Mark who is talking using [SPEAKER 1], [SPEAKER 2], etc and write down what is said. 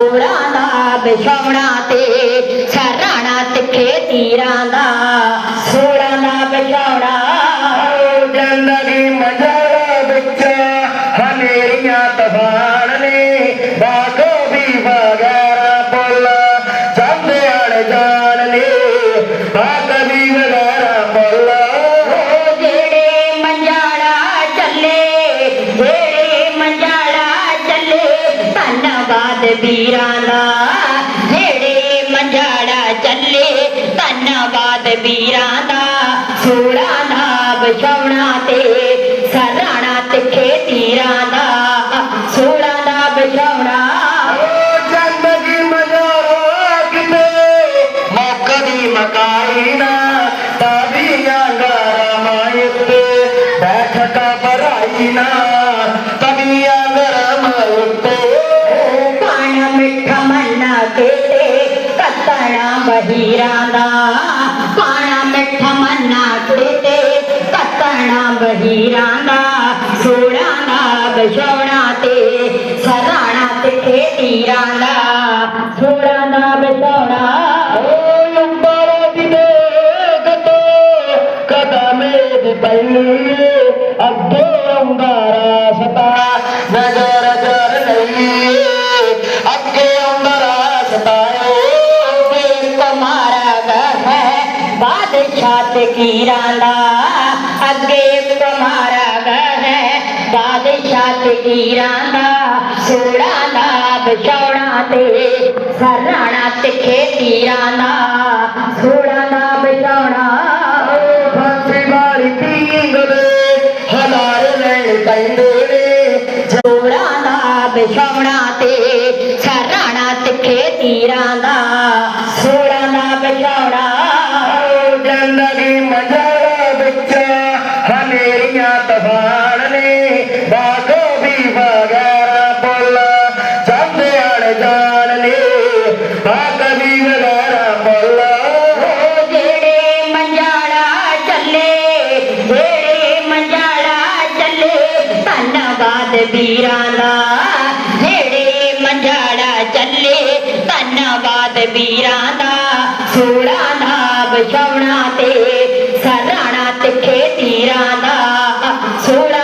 [SPEAKER 1] ਸੋੜਾਂ ਦਾ ਬਿਛੌਣਾ ਤੇ ਸਰਾਣਾ ਤਿੱਖੇ ਤੀਰਾਂ ਦਾ। ਸੋੜਾਂ ਦਾ ਬਿਛੌਣਾ
[SPEAKER 2] ਜ਼ਿੰਦਗੀ ਮੰਝਾਲਾ ਵਿੱਚ ਹਨੇਰੀਆਂ ਤੂਫਾਨ ਨੇ ਬਾਗੋ ਵੀ ਵਗੈਰਾ ਪੁੱਲ ਜਾਂਦੇ ਅਣ ਜਾਣ ਨੇ। ਬਾਗ ਵੀ ਵਗੈਰਾ ਪੁੱਲ।
[SPEAKER 1] ਉਹ ਜਿਹੜੇ ਮੰਜਾੜਾ ਚੱਲੇ ਜਿਹੜੇ ਵੀਰਾਂ ਦਾ ਜਿਹੜੇ ਮੰਜਾੜਾ ਚੱਲੇ ਧੰਨਵਾਦ ਵੀਰਾਂ ਦਾ ਸੋੜਾਂ ਦਾ ਬਿਛੌਣਾ ਤੇ ਸਰਾਣਾ ਤਿੱਖੇ ਤੀਰਾਂ ਦਾ ਸੋੜਾਂ ਦਾ ਬਿਛੌਣਾ
[SPEAKER 2] ਉਹ ਜ਼ਿੰਦਗੀ ਮੰਝਾਲਾ ਕਿਤੇ ਮੌਕ ਦੀ ਮਕਾਈ ਨਾ ਤਾਬੀਆਂ ਗਰਮਾਂ ਉੱਤੇ ਬੈਠਕਾ ਭਰਾਈ ਨਾ கேட்டே கத்தழாம் பகிராதா? பாணாம் மெட்ட மன்னா கேட்டே கத்தழாம் பகிராதா? சோழானா பசோணாத்தே சராணாத்து கேட்டீராதா? சோழானா பசோணா
[SPEAKER 1] பள்ளி அத்தோங்கா ਬਾਦਸ਼ਾਹ ਤੇ ਕੀਰਾਂ ਦਾ। ਅੱਗੇ ਕੁਮਾਰਾ ਹੈ। ਬਾਦਸ਼ਾਹ ਤੇ ਕੀਰਾਂ ਦਾ। ਸੋੜਾ ਦਾ ਬਿਛੌਣਾ ਤੇ, ਸਰਾਣਾ ਤੇ ਖੇਤੀਰਾਂ ਦਾ। ਸੋੜਾ ਦਾ ਬਿਛੌਣਾ
[SPEAKER 2] ਫਾਂਸੀ ਵਾਲੀ ਪੀਂਗ ਹਲਾਰ ਲੈਣ ਪੈਂਦੇ ਨੇ।
[SPEAKER 1] ਸੋੜਾ ਦਾ ਬਿਛੌਣਾ ਤੇ, ਸਰਾਣਾ ਤੇ ਖੇਤੀਰਾਂ ਦਾ।
[SPEAKER 2] ਜ਼ਿੰਦਗੀ ਮੰਝਾਲਾ ਵਿੱਚ ਹਨੇਰੀਆਂ ਤੂਫਾਨ ਨੇ। ਬਾਗੋ ਵੀ ਵਗੈਰਾ ਪੁੱਲ ਜਾਂਦੇ ਅਣ ਜਾਣ ਨੇ। ਬਾਗ ਵੀ ਵਗੈਰਾ ਪੁੱਲ।
[SPEAKER 1] ਉਹ ਜਿਹੜੇ ਮੰਜਾੜਾ ਚੱਲੇ ਜਿਹੜੇ ਮੰਜਾੜਾ ਚੱਲੇ, ਧੰਨਵਾਦ ਵੀਰਾਂ ਦਾ। ਜਿਹੜੇ ਮੰਜਾੜਾ ਬਚਾਉਣਾ ਤੇ ਸਰਾਣਾ ਤੇ ਖੇਤੀਰਾਂ ਦਾ ਸੋਲਾ